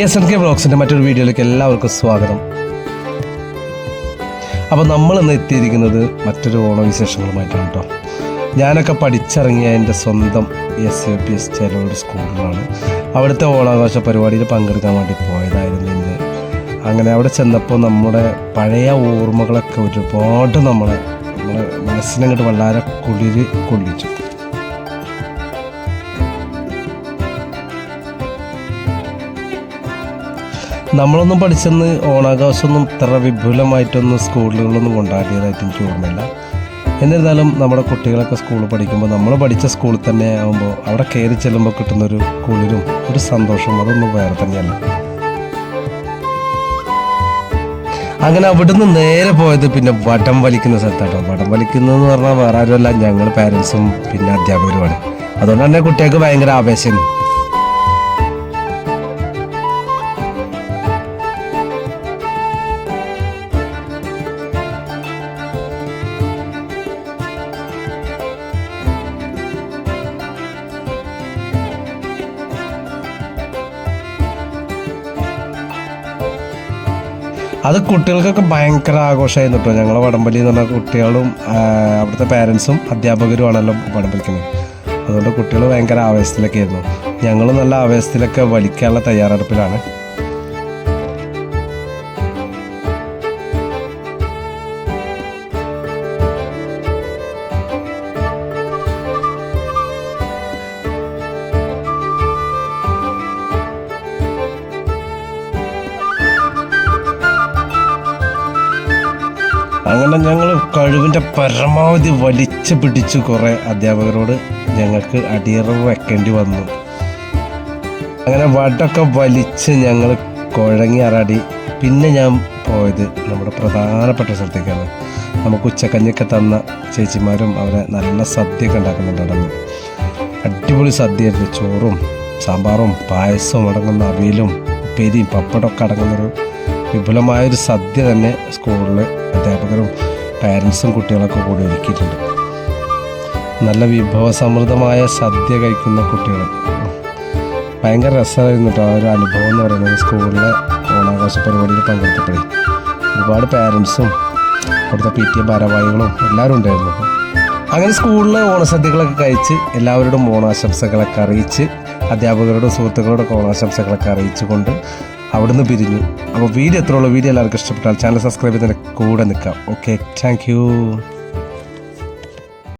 S N K ബ്ലോഗ്സിന്റെ മറ്റൊരു വീഡിയോയിലേക്ക് എല്ലാവർക്കും സ്വാഗതം. അപ്പോൾ നമ്മൾ ഇന്ന് എത്തിയിരിക്കുന്നത് മറ്റൊരു ഓണവിശേഷങ്ങളുമായിട്ടാണ് കേട്ടോ. ഞാനൊക്കെ പഠിച്ചിറങ്ങിയ എന്റെ സ്വന്തം എസ് എ പി എസ് ചെലോട് സ്കൂളിലാണ്. അവിടുത്തെ ഓണാഘോഷ പരിപാടിയിൽ പങ്കെടുക്കാൻ വേണ്ടി പോയതായിരുന്നു ഇന്ന്. അങ്ങനെ അവിടെ ചെന്നപ്പോൾ നമ്മുടെ പഴയ ഓർമ്മകളൊക്കെ ഒരുപാട് നമ്മളെ നമ്മളെ മനസ്സിനങ്ങോട്ട് വളരെ കുളിര് കൊള്ളിച്ചു. നമ്മളൊന്നും പഠിച്ചെന്ന് ഓണാഘോഷമൊന്നും ഇത്ര വിപുലമായിട്ടൊന്നും സ്കൂളുകളിലൊന്നും കൊണ്ടാടിയതായിട്ട് എനിക്ക് ഓർമ്മയില്ല. എന്നിരുന്നാലും നമ്മുടെ കുട്ടികളൊക്കെ സ്കൂളിൽ പഠിക്കുമ്പോൾ നമ്മൾ പഠിച്ച സ്കൂളിൽ തന്നെ ആകുമ്പോൾ അവിടെ കയറി ചെല്ലുമ്പോൾ കിട്ടുന്നൊരു കുളിരും ഒരു സന്തോഷവും അതൊന്നും വേറെ തന്നെയല്ല. അങ്ങനെ അവിടുന്ന് നേരെ പോയത് പിന്നെ വടം വലിക്കുന്ന സ്ഥലത്താട്ടോ. വടം വലിക്കുന്നതെന്ന് പറഞ്ഞാൽ വേറെ ആരുമല്ല. ഞങ്ങൾ പാരൻസും പിന്നെ അധ്യാപകരുമാണ്. അതുകൊണ്ട് തന്നെ കുട്ടികൾക്ക് ഭയങ്കര ആവേശം. അത് കുട്ടികൾക്കൊക്കെ ഭയങ്കര ആഘോഷമായിരുന്നു കേട്ടോ ഞങ്ങളെ വടംവലി എന്ന് പറഞ്ഞാൽ കുട്ടികളും അവിടുത്തെ പാരൻസും അധ്യാപകരുമാണല്ലോ വടംവലിക്കുന്നത് അതുകൊണ്ട് കുട്ടികൾ ഭയങ്കര ആവേശത്തിലൊക്കെ ആയിരുന്നു. ഞങ്ങളും നല്ല ആവേശത്തിലൊക്കെ വലിക്കാനുള്ള തയ്യാറെടുപ്പിലാണ്. അങ്ങനെ ഞങ്ങൾ കഴിവിന്റെ പരമാവധി വലിച്ച പിടിച്ച് കുറേ അധ്യാപകരോട് ഞങ്ങൾക്ക് അടിയറവ് വെക്കേണ്ടി വന്നു. അങ്ങനെ വടൊക്കെ വലിച്ച് ഞങ്ങൾ കുഴങ്ങി അറാടി. പിന്നെ ഞാൻ പോയത് നമ്മുടെ പ്രധാനപ്പെട്ട സ്ഥലത്തേക്കാണ്. നമുക്ക് ഉച്ചക്കഞ്ഞൊക്കെ തന്ന ചേച്ചിമാരും അവരെ നല്ല സദ്യയൊക്കെ ഉണ്ടാക്കുന്നുണ്ടായിരുന്നു അടിപൊളി സദ്യയായിരുന്നു. ചോറും സാമ്പാറും പായസവും അടങ്ങുന്ന അവിയലും ഉപ്പേരിയും പപ്പടമൊക്കെ അടങ്ങുന്നൊരു വിപുലമായൊരു സദ്യ തന്നെ സ്കൂളിൽ അധ്യാപകരും പാരൻസും കുട്ടികളൊക്കെ കൂടി ഒരുക്കിയിട്ടുണ്ട്. നല്ല വിഭവസമൃദ്ധമായ സദ്യ കഴിക്കുന്ന കുട്ടികൾ ഭയങ്കര രസമായിരുന്നു കേട്ടോ. ആ ഒരു അനുഭവം എന്ന് പറയുന്നത് സ്കൂളിലെ ഓണാഘോഷ പരിപാടിയിൽ പങ്കെടുത്തപ്പോഴേ. ഒരുപാട് പാരൻസും അവിടുത്തെ പി ടി എ ഭാരവാഹികളും എല്ലാവരും ഉണ്ടായിരുന്നു. അങ്ങനെ സ്കൂളിലെ ഓണസദ്യകളൊക്കെ കഴിച്ച് എല്ലാവരോടും ഓണാശംസകളൊക്കെ അറിയിച്ച് അധ്യാപകരോടും സുഹൃത്തുക്കളോടൊക്കെ ഓണാശംസകളൊക്കെ അറിയിച്ചുകൊണ്ട് അവിടുന്ന് പിരിഞ്ഞു. അപ്പോൾ വീഡിയോ എത്രയുള്ള? വീഡിയോ എല്ലാവർക്കും ഇഷ്ടപ്പെട്ടാൽ ചാനൽ സബ്സ്ക്രൈബ് ചെയ്തതിന്റെ കൂടെ നിൽക്കാം. Okay thank